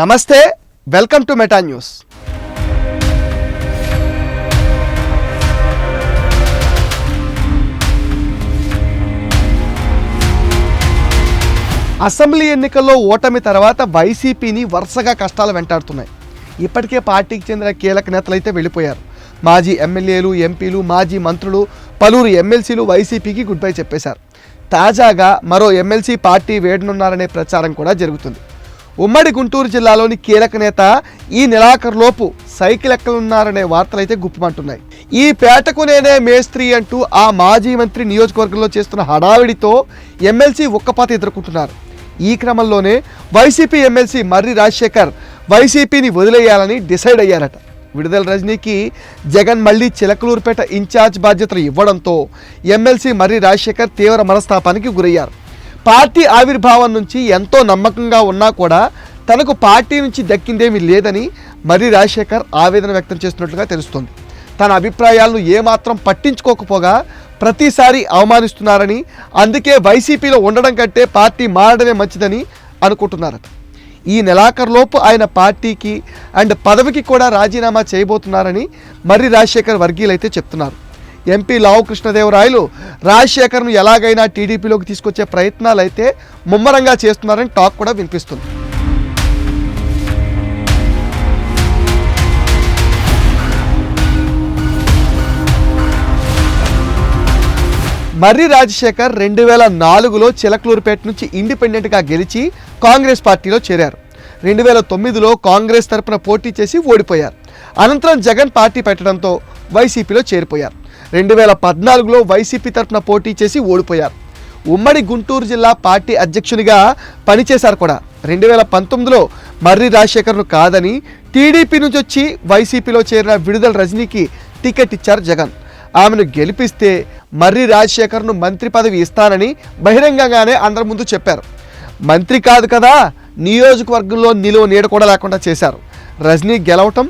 నమస్తే welcome to Meta News. Assembly ఎన్నికల్లో ఓటమి తర్వాత వైసీపీని వరుసగా కష్టాలు వెంటాడుతున్నాయి. ఇప్పటికే పార్టీకి చెందిన కీలక నేతలు అయితే వెళ్ళిపోయారు. మాజీ ఎమ్మెల్యేలు ఎంపీలు మాజీ మంత్రులు పలువురు ఎమ్మెల్సీలు వైసీపీకి గుడ్ బై చెప్పేశారు. తాజాగా మరో ఎమ్మెల్సీ పార్టీ వేడనున్నారనే ప్రచారం కూడా జరుగుతుంది. ఉమ్మడి గుంటూరు జిల్లాలోని కీలక నేత ఈ నెలాఖరులోపు సైకిల్ ఎక్కలున్నారనే వార్తలైతే గుప్పమంటున్నాయి. ఈ పేటకు నేనే మేస్త్రి అంటూ ఆ మాజీ మంత్రి నియోజకవర్గంలో చేస్తున్న హడావిడితో ఎమ్మెల్సీ ఉక్కపాత ఎదుర్కొంటున్నారు. ఈ క్రమంలోనే వైసీపీ ఎమ్మెల్సీ మర్రి రాజశేఖర్ వైసీపీని వదిలేయాలని డిసైడ్ అయ్యారట. విడుదల రజనీకి జగన్ మళ్ళీ చిలకలూరుపేట ఇన్ఛార్జ్ బాధ్యతలు ఇవ్వడంతో ఎమ్మెల్సీ మర్రి రాజశేఖర్ తీవ్ర మనస్తాపానికి గురయ్యారు. పార్టీ ఆవిర్భావం నుంచి ఎంతో నమ్మకంగా ఉన్నా కూడా తనకు పార్టీ నుంచి దక్కిందేమీ లేదని మర్రి రాజశేఖర్ ఆవేదన వ్యక్తం చేస్తున్నట్లుగా తెలుస్తోంది. తన అభిప్రాయాలను ఏమాత్రం పట్టించుకోకపోగా ప్రతిసారి అవమానిస్తున్నారని అందుకే వైసీపీలో ఉండడం కంటే పార్టీ మారడమే మంచిదని అనుకుంటున్నారట. ఈ నెలాఖరులోపు ఆయన పార్టీకి అండ్ పదవికి కూడా రాజీనామా చేయబోతున్నారని మర్రి రాజశేఖర్ వర్గీయులైతే అయితే చెప్తున్నారు. ఎంపీ లావు కృష్ణదేవరాయలు రాజశేఖర్ను ఎలాగైనా టీడీపీలోకి తీసుకొచ్చే ప్రయత్నాలు అయితే ముమ్మరంగా చేస్తున్నారని టాక్ కూడా వినిపిస్తుంది. మర్రి రాజశేఖర్ రెండు వేల నాలుగులో చిలకలూరుపేట నుంచి ఇండిపెండెంట్గా గెలిచి కాంగ్రెస్ పార్టీలో చేరారు. రెండు వేల తొమ్మిదిలో కాంగ్రెస్ తరపున పోటీ చేసి ఓడిపోయారు. అనంతరం జగన్ పార్టీ పెట్టడంతో వైసీపీలో చేరిపోయారు. రెండు వేల పద్నాలుగులో వైసీపీ తరపున పోటీ చేసి ఓడిపోయారు. ఉమ్మడి గుంటూరు జిల్లా పార్టీ అధ్యక్షునిగా పనిచేశారు కూడా. రెండు వేల పంతొమ్మిదిలో మర్రి రాజశేఖర్ను కాదని టీడీపీ నుంచి వచ్చి వైసీపీలో చేరిన విడుదల రజనీకి టికెట్ ఇచ్చారు జగన్. ఆమెను గెలిపిస్తే మర్రి రాజశేఖర్ను మంత్రి పదవి ఇస్తానని బహిరంగంగానే అందరి ముందు చెప్పారు. మంత్రి కాదు కదా నియోజకవర్గంలో నిలువ నీడ కూడా లేకుండా చేశారు. రజనీ గెలవటం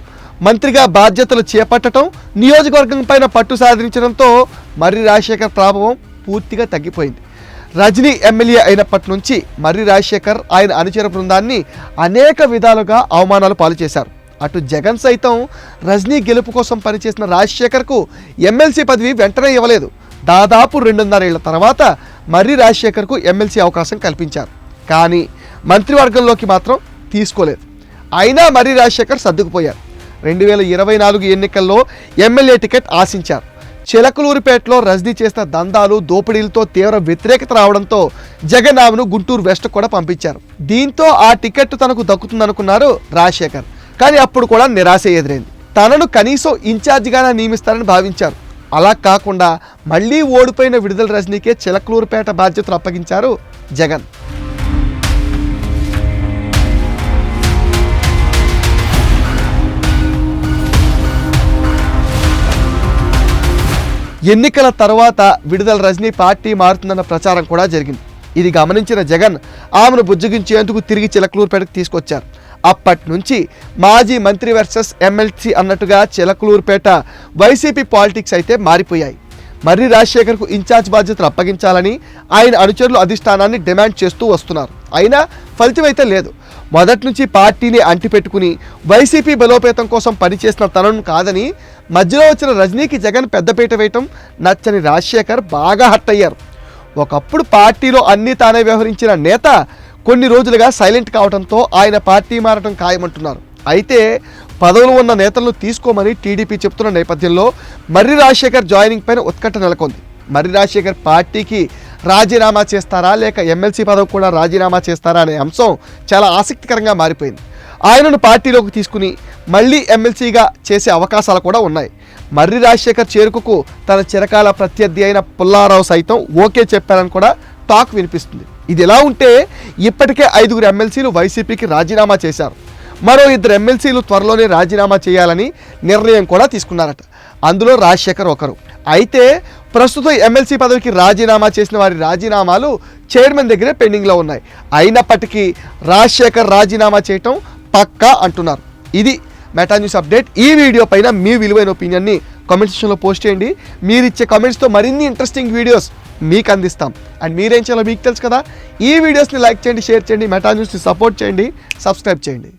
మంత్రిగా బాధ్యతలు చేపట్టడం నియోజకవర్గం పైన పట్టు సాధించడంతో మర్రి రాజశేఖర్ ప్రభావం పూర్తిగా తగ్గిపోయింది. రజనీ ఎమ్మెల్యే అయినప్పటి నుంచి మర్రి రాజశేఖర్ ఆయన అనుచర బృందాన్ని అనేక విధాలుగా అవమానాలు పాలు చేశారు. అటు జగన్ సైతం రజనీ గెలుపు కోసం పనిచేసిన రాజశేఖర్కు ఎమ్మెల్సీ పదవి వెంటనే ఇవ్వలేదు. దాదాపు రెండున్నరేళ్ళ తర్వాత మర్రి రాజశేఖర్కు ఎమ్మెల్సీ అవకాశం కల్పించారు. కానీ మంత్రివర్గంలోకి మాత్రం తీసుకోలేదు. అయినా మర్రి రాజశేఖర్ సర్దుకుపోయారు. రెండు వేల ఇరవై నాలుగు ఎన్నికల్లో ఎమ్మెల్యే టికెట్ ఆశించారు. చిలకలూరిపేటలో రజనీ చేసిన దందాలు దోపిడీలతో తీవ్ర వ్యతిరేకత రావడంతో జగన్ ఆమెను గుంటూరు వెస్ట్ కూడా పంపించారు. దీంతో ఆ టికెట్ తనకు దక్కుతుందనుకున్నారు రాజశేఖర్. కానీ అప్పుడు కూడా నిరాశ ఎదురైంది. తనను కనీసం ఇన్ఛార్జిగానే నియమిస్తారని భావించారు. అలా కాకుండా మళ్ళీ ఓడిపోయిన విడుదల రజనీకే చిలకలూరుపేట బాధ్యతలు అప్పగించారు జగన్. ఎన్నికల తర్వాత విడుదల రజనీ పార్టీ మారుతుందన్న ప్రచారం కూడా జరిగింది. ఇది గమనించిన జగన్ ఆమెను బుజ్జగించేందుకు తిరిగి చిలకలూరుపేటకు తీసుకొచ్చారు. అప్పటి నుంచి మాజీ మంత్రి వర్సెస్ ఎమ్మెల్సీ అన్నట్టుగా చిలకలూరుపేట వైసీపీ పాలిటిక్స్ అయితే మారిపోయాయి. మర్రి రాజశేఖర్కు ఇన్ఛార్జ్ బాధ్యతలు అప్పగించాలని ఆయన అనుచరులు అధిష్టానాన్ని డిమాండ్ చేస్తూ వస్తున్నారు. అయినా ఫలితమైతే లేదు. మొదటి నుంచి పార్టీని అంటిపెట్టుకుని వైసీపీ బలోపేతం కోసం పనిచేసిన తనను కాదని మధ్యలో వచ్చిన రజనీకి జగన్ పెద్దపీట వేయటం నచ్చని రాజశేఖర్ బాగా హట్ అయ్యారు. ఒకప్పుడు పార్టీలో అన్నీ తానే వ్యవహరించిన నేత కొన్ని రోజులుగా సైలెంట్ కావడంతో ఆయన పార్టీ మారటం ఖాయమంటున్నారు. అయితే పదవులు ఉన్న నేతలను తీసుకోమని టీడీపీ చెబుతున్న నేపథ్యంలో మర్రి రాజశేఖర్ జాయినింగ్ పైన ఉత్కంఠ నెలకొంది. మర్రి రాజశేఖర్ పార్టీకి రాజీనామా చేస్తారా లేక ఎమ్మెల్సీ పదవి కూడా రాజీనామా చేస్తారా అనే అంశం చాలా ఆసక్తికరంగా మారిపోయింది. ఆయనను పార్టీలోకి తీసుకుని మళ్ళీ ఎమ్మెల్సీగా చేసే అవకాశాలు కూడా ఉన్నాయి. మర్రి రాజశేఖర్ చేరుకుకు తన చిరకాల ప్రత్యర్థి అయిన పుల్లారావు సైతం ఓకే చెప్పారని కూడా టాక్ వినిపిస్తుంది. ఇది ఎలా ఉంటే ఇప్పటికే ఐదుగురు ఎమ్మెల్సీలు వైసీపీకి రాజీనామా చేశారు. మరో ఇద్దరు ఎమ్మెల్సీలు త్వరలోనే రాజీనామా చేయాలని నిర్ణయం కూడా తీసుకున్నారట. అందులో రాజశేఖర్ ఒకరు. అయితే ప్రస్తుతం ఎమ్మెల్సీ పదవికి రాజీనామా చేసిన వారి రాజీనామాలు చైర్మన్ దగ్గరే పెండింగ్లో ఉన్నాయి. అయినప్పటికీ రాజశేఖర్ రాజీనామా చేయటం పక్కా అంటున్నారు. ఇది మెటా న్యూస్ అప్డేట్. ఈ వీడియో పైన మీ విలువైన ఒపీనియన్ని కామెంట్ సెక్షన్లో పోస్ట్ చేయండి. మీరు ఇచ్చే కామెంట్స్తో మరిన్ని ఇంట్రెస్టింగ్ వీడియోస్ మీకు అందిస్తాం. అండ్ మీరేం చేయాలో మీకు తెలుసు కదా. ఈ వీడియోస్ని లైక్ చేయండి షేర్ చేయండి మెటా న్యూస్ని సపోర్ట్ చేయండి సబ్స్క్రైబ్ చేయండి.